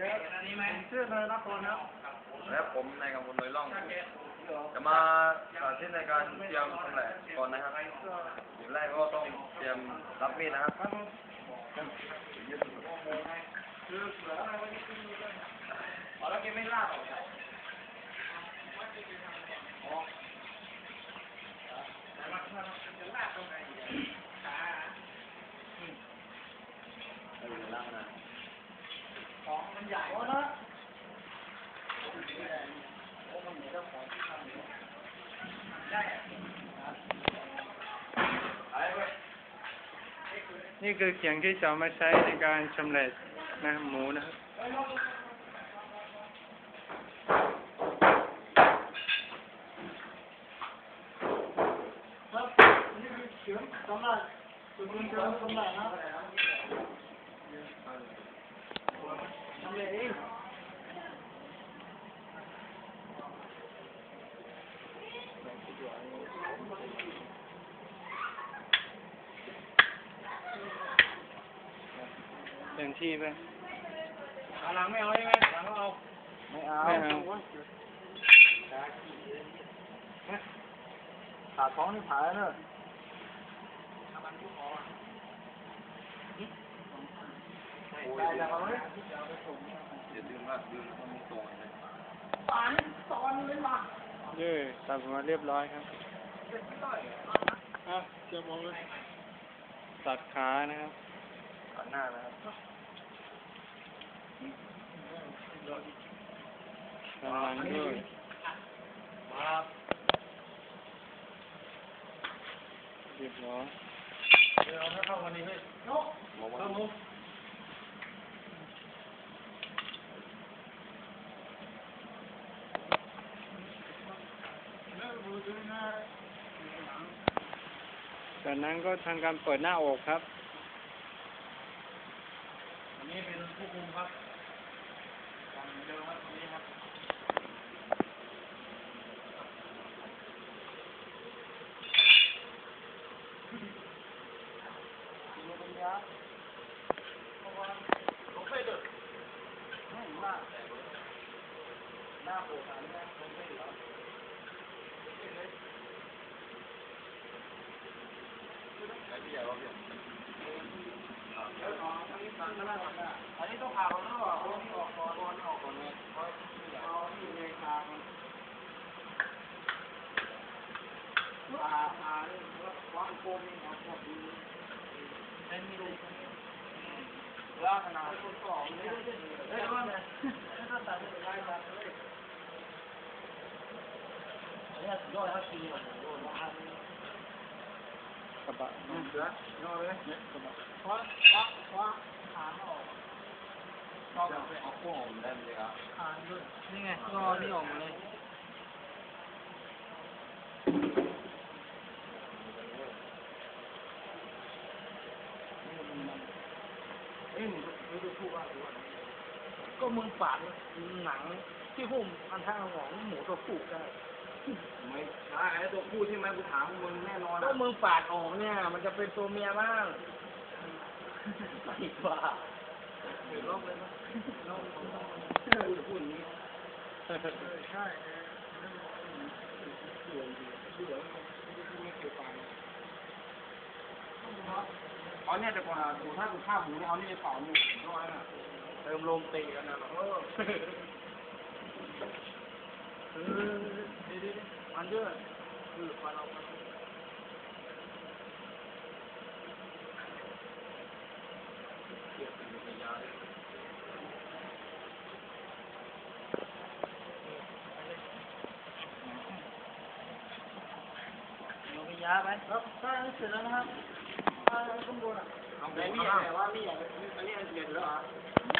ชื่อนายนครครับและผมนายกำพลลอยล่อง จะมาสาธิตในการเตรียมชำแหละก่อนนะครับอย่างแรกก็ต้องเตรียมรับมีดนะครับอ๋อแล้วแกไม่ลากออกไปของมันใหญ่โอ้นะโอ้มันเหมือนเจ้าของที่ทำอยู่ได้ นี่คือเขียงที่จะมาใช้ในการชำแหละนะหมูนะครับครับนี่คือเขียงสำหรับคุณเขีย หรับนะทำเลยเองเต็มที่ไปหลังไม่เอาใช่ไหมหลังก็เอา ไม่เอาไม่เอาขาท้องนี่ผายเนอะได้แล้วเอาเลยอย่าลืมว่าดูมันมีตรงนะปานตอนเลยมาเย่ตัดหัวเรียบร้อยครับอะเดี๋ยวมองเลยตัดขานะครับตัดหน้านะครับ กำลังด้วยเรียบร้อยเดี๋ยวถ้าเข้าวันนี้ให้ยกบอกว่าครับผมจากนั้นก็ทำการเปิดหน้าอกครับ อันนี้เป็นผู้คุมครับฝั่งเดิมครับตรงนี้ครับดูปัญญาเพราะว่าผมเคยเดินไม่มากหน้าโผล่มาเนี่ยผมไม่เหร อันนี้ต้องผ่าก่อนหรือเปล่าเอานี่ออกก่อนเอานี่ออกก่อนเลยเอาที่เลยผ่าก่อนผ่าผ่านี่แล้ววางโฟมนี่เอาพวกนี้เป็นมีเลยแล้วขนาดตัวสองเนี่ยเอ้ยว่าเนี่ยถ้าตัดไม่ได้ตัดเลย กระบะนอนเลยกระบะคว้าคว้าคว้าขาออกเอาพวกออกได้เลยครับขาด้วยนี่ไงงอนี่ออกมาเลยเอ้ยมึงดูพูดว่าก็มึงปาดหนังที่หุ้มอันท่าของหมูตัวผู้ได้ ไม่ใช่ไอ้ตัวพูดใช่ไหมกูถามมึงแน่นอนก็มึงปาดออกเนี่ย มันจะเป็นตัวเมียบ้างไม่ว่าเดี๋ยวลองเลยนะลองลองพูดพูดอย่างนี้ใช่ไม่เคยไปเอาเนี่ยแต่ก่อนอะถูถ้ากูฆ่าหมูเนี่ยเอานี่ไปเผาหมูร้อยน่ะเติมลมตีกันนะเออเออดีดี มันเยอะคือพอเรายาไปครับได้เสร็จแล้วนะครับได้ข้างบนอะเอาแต่ไปนี่นี่แต่ว่านี่อะอันนี้อันเดียวแล้วอะ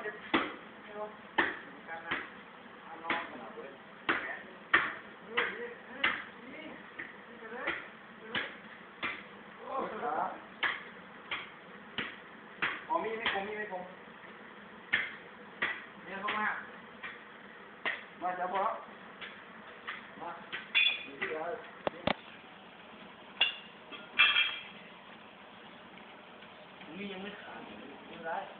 มีไม่คงมีไม่คงเนี่ยเข้ามามาจับพอมาที่เรามียังไม่ขาดยังไร